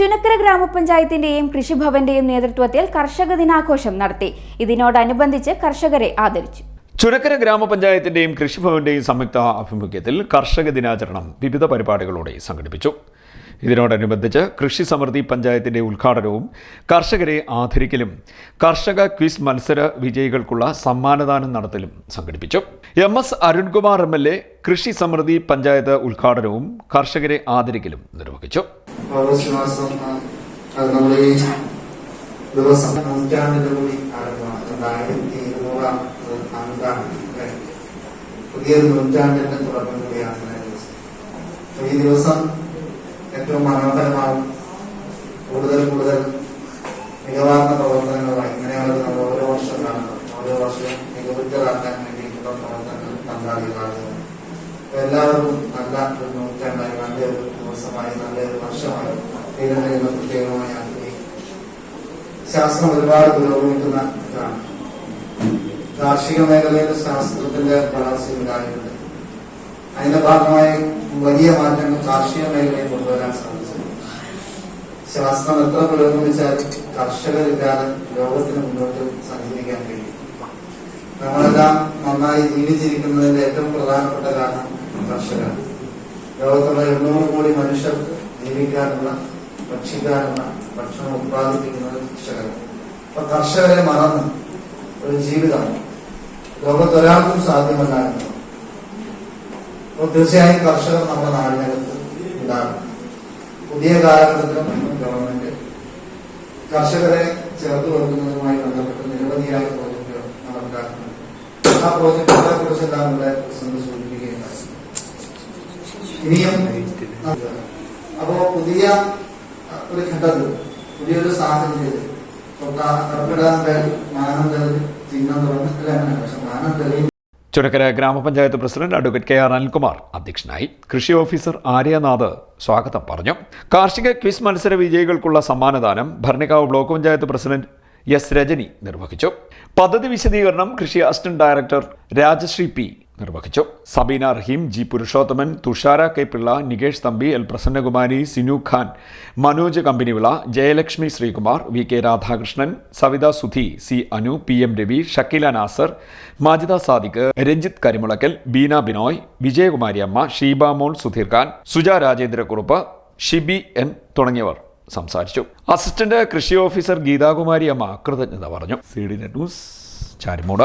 ചുനക്കര ഗ്രാമപഞ്ചായത്തിന്റെയും കൃഷിഭവന്റെയും നേതൃത്വത്തിൽ കർഷക ദിനാഘോഷം നടത്തി. ഇതിനോടനുബന്ധിച്ച് കർഷകരെ ആദരിച്ചു. ചുനക്കര ഗ്രാമപഞ്ചായത്തിന്റെയും കൃഷിഭവന്റെയും സംയുക്ത ആഭിമുഖ്യത്തിൽ കർഷക ദിനാചരണം വിവിധ പരിപാടികളോടെ സംഘടിപ്പിച്ചു. ഇതിനോടനുബന്ധിച്ച് കൃഷി സമൃദ്ധി പഞ്ചായത്തിന്റെ ഉദ്ഘാടനവും കർഷകരെ ആദരിക്കലും കർഷക ക്വിസ് മത്സര വിജയികൾക്കുള്ള സമ്മാനദാനം നടത്തലും സംഘടിപ്പിച്ചു. M S Arunkumar M L A കൃഷി സമൃദ്ധി പഞ്ചായത്ത് ഉദ്ഘാടനവും കർഷകരെ ആദരിക്കലും നിർവഹിച്ചു. ഓഗസ്റ്റ് മാസം നമ്മൾ ഈ ദിവസം നൂറ്റാണ്ടിന്റെ കൂടി ആരംഭമാണ്. രണ്ടായിരത്തി ഇരുന്നൂറാം അല്ലേ? പുതിയൊരു നൂറ്റാണ്ടിന്റെ തുടക്കം കൂടിയാണ് ഈ ദിവസം ഏറ്റവും മനോഹരമാവും കൂടുതൽ കൂടുതൽ മികവാർന്ന പ്രവർത്തനങ്ങളുമായി ഇങ്ങനെയുള്ളത് നമ്മൾ ഓരോ വർഷം കാണുന്നത്. ഓരോ വർഷവും മികവുറ്റതാക്കാൻ വേണ്ടിയിട്ടുള്ള പ്രവർത്തനങ്ങൾ പങ്കാളികളാകുന്നത്. എല്ലാവർക്കും നല്ല ഒരു നൂറ്റാണ്ടായി നല്ലൊരു ദിവസമായി നല്ലൊരു വർഷമായി. പ്രത്യേകമായി ആഗ്രഹിക്കും ശാസ്ത്രം ഒരുപാട് പുരോഗമിക്കുന്ന ഇതാണ്. കാർഷിക മേഖലയിൽ ശാസ്ത്രത്തിന്റെ വളർച്ച ഉണ്ടായിട്ടുണ്ട് അതിന്റെ ഭാഗമായി വലിയ മാറ്റങ്ങൾ കാർഷിക മേഖലയിൽ കൊണ്ടുവരാൻ സാധിച്ചു ശാസ്ത്രം എത്ര പുരോഗമിച്ചാലും കർഷകരില്ലാതെ ലോകത്തിന് മുന്നോട്ട് സഞ്ചരിക്കാൻ കഴിയും. നമ്മളെല്ലാം നന്നായി ജീവിച്ചിരിക്കുന്നതിന്റെ ഏറ്റവും പ്രധാനപ്പെട്ട കാരണം കർഷകർ ലോകത്തുള്ള എണ്ണൂറ് കോടി മനുഷ്യർക്ക് ജീവിക്കാനുള്ള ഭക്ഷിക്കാനുള്ള ഭക്ഷണം ഉത്പാദിപ്പിക്കുന്നത് കർഷകർ അപ്പൊ കർഷകരെ മറന്ന് ഒരു ജീവിതം ലോകത്തൊരാൾക്കും സാധ്യമല്ല എന്നുള്ളത് അപ്പോൾ തീർച്ചയായും കർഷകർ നമ്മുടെ നാടിനകത്ത് ഉണ്ടാകും പുതിയ കാലഘട്ടത്തിലും ഗവൺമെന്റ് കർഷകരെ ചേർത്ത് വെക്കുന്നതുമായി ബന്ധപ്പെട്ട് നിരവധിയായ പ്രോജക്റ്റുകൾ നടപ്പിലാക്കുന്നുണ്ട്. ആ പ്രോജക്റ്റുകളെ കുറിച്ചെല്ലാം ഇവിടെ പ്രസിഡന്റ് സൂചിപ്പിക്കുകയുണ്ടായി ഇനിയും. അപ്പോ പുതിയ ഒരു ഘട്ടത്തിൽ പുതിയൊരു സാഹചര്യത്തിൽ ഇപ്പൊ ക- കർക്കിടകം കഴിഞ്ഞ് മാനം തെളിഞ്ഞ് ചിഹ്നം തുറന്ന് അല്ല അങ്ങനെ? പക്ഷെ മാനം തെളിയും Churakkara grama panchayat president advocate K R Anilkumar അധ്യക്ഷനായി കൃഷി ഓഫീസർ ആര്യനാഥ് സ്വാഗതം പറഞ്ഞു. കാർഷിക ക്വിസ് മത്സര വിജയികൾക്കുള്ള സമ്മാനദാനം Bharanikkavu block panchayat president S Rajani നിർവഹിച്ചു. പദ്ധതി വിശദീകരണം കൃഷി അസിസ്റ്റന്റ് ഡയറക്ടർ രാജശ്രീ പി നിർവഹിച്ചു. Sabeena Rahim G Purushothaman Thushara K Pillai Nikesh Thampi L Prasannakumari Sinu Khan Manoj Kampanivila Jayalakshmi Sreekumar V K Radhakrishnan Savitha Sudhi C Anu P M Ravi Shakeela Nasar Majida Sadiq Ranjith Karimulakkal Beena Binoy Vijayakumari Amma Sheeba Mol Sudheer Khan Suja Rajendrakkurup Shibi N തുടങ്ങിയവർ സംസാരിച്ചു. Assistant കൃഷി officer Geethakumari അമ്മ കൃതജ്ഞത പറഞ്ഞു. C D net news Charummood.